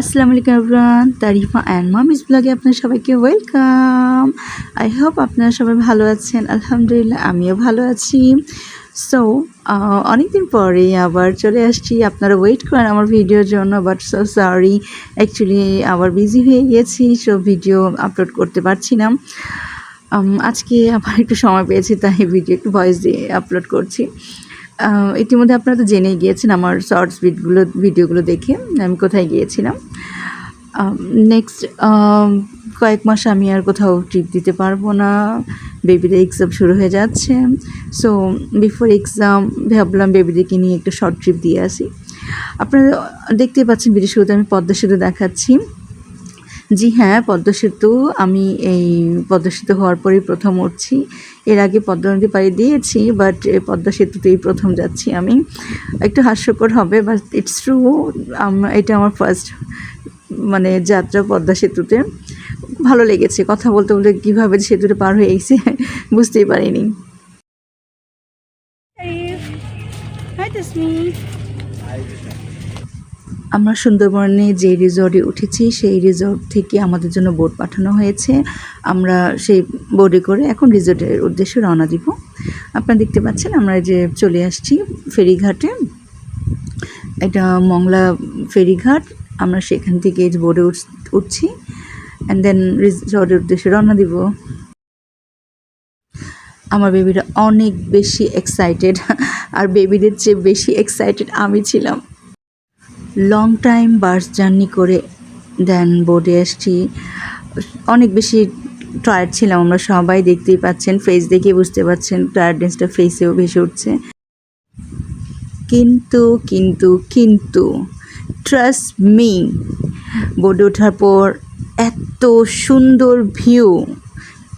আসসালামু আলাইকুম everyone তারিফা and মামিস ব্লগে আপনার সবাইকে ওয়েলকাম আই হোপ আপনারা সবাই ভালো আছেন। আলহামদুলিল্লাহ, আমিও ভালো আছি। সো অনেকদিন পরে আবার চলে আসছি। আপনারা ওয়েট করেন আমার ভিডিওর জন্য বাট সো সরি অ্যাকচুয়ালি আবার বিজি হয়ে গিয়েছি সো ভিডিও আপলোড করতে পারছি না। আজকে আবার একটু সময় পেয়েছি, তাই ভিডিও একটু ভয়েস দিয়ে আপলোড করছি। ইতিমধ্যে আপনারা তো জেনেই গিয়েছেন আমার শর্টস ভিডগুলো ভিডিওগুলো দেখে আমি কোথায় গিয়েছিলাম। নেক্সট কয়েক মাস আমি আর কোথাও ট্রিপ দিতে পারব না। বেবিদের এক্সাম শুরু হয়ে যাচ্ছে। সো বিফোর এক্সাম ভাবলাম বেবিদেরকে নিয়ে একটু শর্ট ট্রিপ দিয়ে আসি। আপনারা দেখতে পাচ্ছেন শুরুতে আমি পদ্মা সেতু দেখাচ্ছি। জি হ্যাঁ পদ্মা সেতু, আমি এই পদ্মা সেতু হওয়ার পরেই প্রথম উঠছি। এর আগে পদ্মা নদী পাড়ি দিয়েছি বাট পদ্মা সেতুতেই প্রথম যাচ্ছি আমি। একটু হাস্যকর হবে বাট ইটস ট্রু এটা আমার ফার্স্ট মানে যাত্রা পদ্মা সেতুতে। ভালো লেগেছে, কথা বলতে বলতে কীভাবে সেতুটা পার হয়ে গেছে, বুঝতেই পারিনি। Hi. আমরা সুন্দরবনে যে রিসর্টে উঠেছি, সেই রিসর্ট থেকে আমাদের জন্য বোট পাঠানো হয়েছে। আমরা সেই বোটে করে এখন রিসর্টের উদ্দেশ্যে রওনা দিব। আপনারা দেখতে পাচ্ছেন, আমরা যে চলে আসছি ফেরিঘাটে। এটা মংলা ফেরিঘাট। আমরা সেখান থেকে উঠ- উঠছি। অ্যান্ড দেন রিসর্টের উদ্দেশ্যে রওনা দিব। আমার বেবিরা অনেক বেশি এক্সাইটেড আর বেবিদের চেয়ে বেশি এক্সাইটেড আমি ছিলাম। লং টাইম বাস জার্নি করে দেন বোর্ডে আসছি অনেক বেশি টায়ার্ড ছিলাম আমরা, সবাই দেখতেই পাচ্ছেন ফেস দেখে বুঝতে পারছেন টায়ার্ডনেসটা ফেসেও ভেসে উঠছে। কিন্তু কিন্তু কিন্তু ট্রাস্ট মি বোর্ডে ওঠার পর এত সুন্দর ভিউ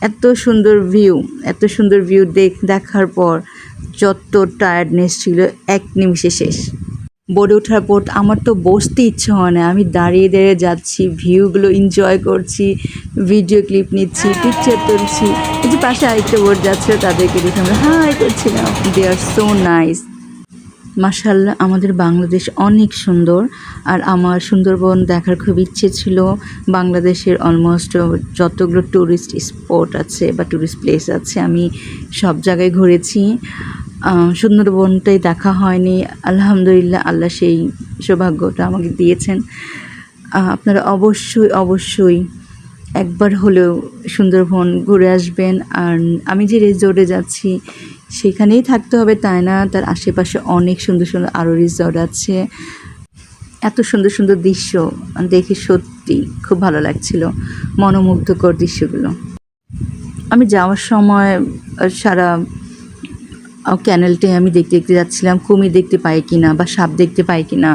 এত সুন্দর ভিউ এত সুন্দর ভিউ দেখ, দেখার পর যত টায়ার্ডনেস ছিল, এক নিমিষে শেষ। বোর্ডে ওঠার পর আমার তো বসতে ইচ্ছে হয় না। আমি দাঁড়িয়ে দাঁড়িয়ে যাচ্ছি ভিউগুলো এনজয় করছি ভিডিও ক্লিপ নিচ্ছি পিকচার তুলছি। এই যে পাশে আরেকটা বোর্ড যাচ্ছে, তাদেরকে দেখে আমরা হাই করছিলাম। দে আর সো নাইস মাসাল্লাহ আমাদের বাংলাদেশ অনেক সুন্দর। আর আমার সুন্দরবন দেখার খুব ইচ্ছে ছিল। বাংলাদেশের অলমোস্ট যতগুলো ট্যুরিস্ট স্পট আছে বা ট্যুরিস্ট প্লেস আছে, আমি সব জায়গায় ঘুরেছি। সুন্দরবনটাই দেখা হয়নি। আলহামদুলিল্লাহ আল্লাহ সেই সৌভাগ্যটা আমাকে দিয়েছেন। আপনারা অবশ্যই অবশ্যই একবার হলেও সুন্দরবন ঘুরে আসবেন। আর আমি যে রিসোর্টে যাচ্ছি, সেখানেই থাকতে হবে, তাই না? তার আশেপাশে অনেক সুন্দর সুন্দর আরও রিসর্ট আছে। এত সুন্দর সুন্দর দৃশ্য দেখে সত্যি খুব ভালো লাগছিল, মনোমুগ্ধকর দৃশ্যগুলো। আমি যাওয়ার সময় সারা ক্যানেলটাই আমি দেখতে দেখতে যাচ্ছিলাম, কুমির দেখতে পাই কিনা বা সাপ দেখতে পাই কিনা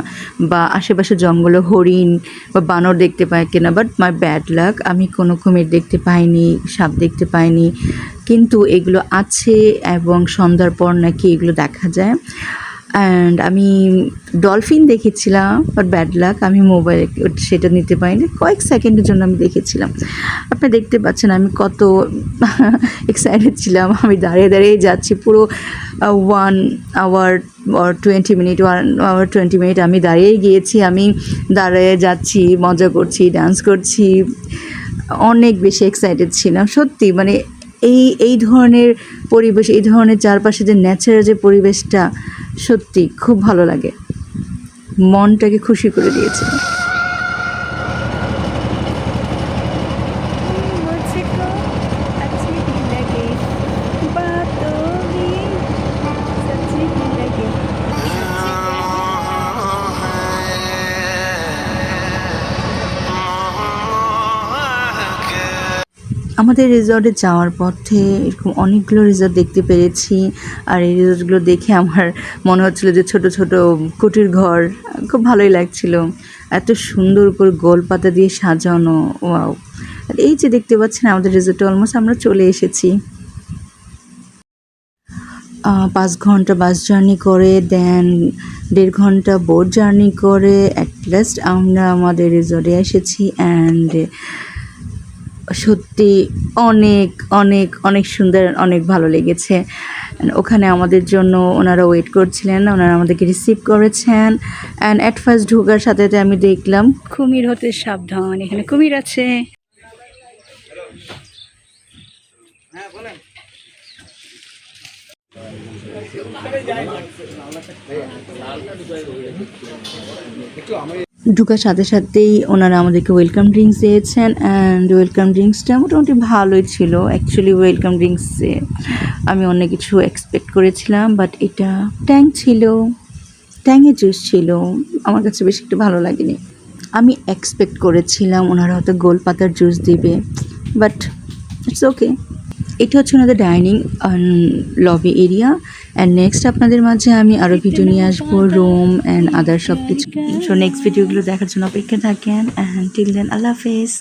বা আশেপাশে জঙ্গলে হরিণ বা বানর দেখতে পাই কিনা বাট মাই ব্যাড লাক আমি কোনো কুমির দেখতে পাইনি, সাপ দেখতে পাইনি। কিন্তু এগুলো আছে এবং সন্ধ্যার পর নাকি এগুলো দেখা যায়। অ্যান্ড আমি ডলফিন দেখেছিলাম বাট ব্যাড লাক আমি মোবাইল সেটা নিতে পারিনি। কয়েক সেকেন্ডের জন্য আমি দেখেছিলাম। আপনি দেখতে পাচ্ছেন, আমি কত এক্সাইটেড ছিলাম। আমি দাঁড়িয়ে দাঁড়িয়ে যাচ্ছি, পুরো one hour twenty minute one hour twenty minute আমি দাঁড়িয়েই গিয়েছি। আমি দাঁড়িয়ে যাচ্ছি, মজা করছি ডান্স করছি। অনেক বেশি এক্সাইটেড ছিলাম, সত্যি। মানে এই এই ধরনের পরিবেশ, এই ধরনের চারপাশে যে ন্যাচারাল যে পরিবেশটা সত্যি খুব ভালো লাগে। মনটাকে খুশি করে দিয়েছে। আমাদের রিসর্টে যাওয়ার পথে এরকম অনেকগুলো রিসর্ট দেখতে পেরেছি। আর এই রিসর্টগুলো দেখে আমার মনে হচ্ছিল যে ছোট ছোট কুটির ঘর, খুব ভালোই লাগছিল। এত সুন্দর করে গোল পাতা দিয়ে সাজানো, ওয়াও। আর এই যে দেখতে পাচ্ছেন আমাদের রিসর্টে অলমোস্ট আমরা চলে এসেছি। পাঁচ ঘণ্টা বাস জার্নি করে দেন দেড় ঘণ্টা বোট জার্নি করে অ্যাট লাস্ট আমরা আমাদের রিসর্টে এসেছি অ্যান্ড সত্যি অনেক অনেক অনেক সুন্দর, অনেক ভালো লেগেছে। ওখানে আমাদের জন্য ওনারা ওয়েট করছিলেন, ওনারা আমাদেরকে রিসিভ করেছেন। অ্যান্ড অ্যাট ফার্স্ট ঢোকার সাথে আমি দেখলাম, কুমির হতে সাবধান, এখানে কুমির আছে। ঢোকার সাথে সাথেই ওনারা আমাদেরকে ওয়েলকাম ড্রিঙ্কস দিয়েছেন অ্যান্ড ওয়েলকাম ড্রিঙ্কসটা মোটামুটি ভালোই ছিল। অ্যাকচুয়ালি ওয়েলকাম ড্রিঙ্কসে আমি অন্য কিছু এক্সপেক্ট করেছিলাম বাট এটা ট্যাং ছিল ট্যাংয়ের জুস ছিল, আমার কাছে বেশি একটু ভালো লাগেনি। আমি এক্সপেক্ট করেছিলাম ওনারা হয়তো গোলপাতার জুস দিবে বাট ইটস ওকে এটা হচ্ছে ওনাদের dining lobby area and next আপনাদের মাঝে আমি আরও ভিডিও নিয়ে আসব রুম অ্যান্ড আদার সব কিছু সো নেক্সট ভিডিওগুলো দেখার জন্য অপেক্ষা থাকেন। অ্যান্ড টিল দেন আল্লাহ হাফেজ।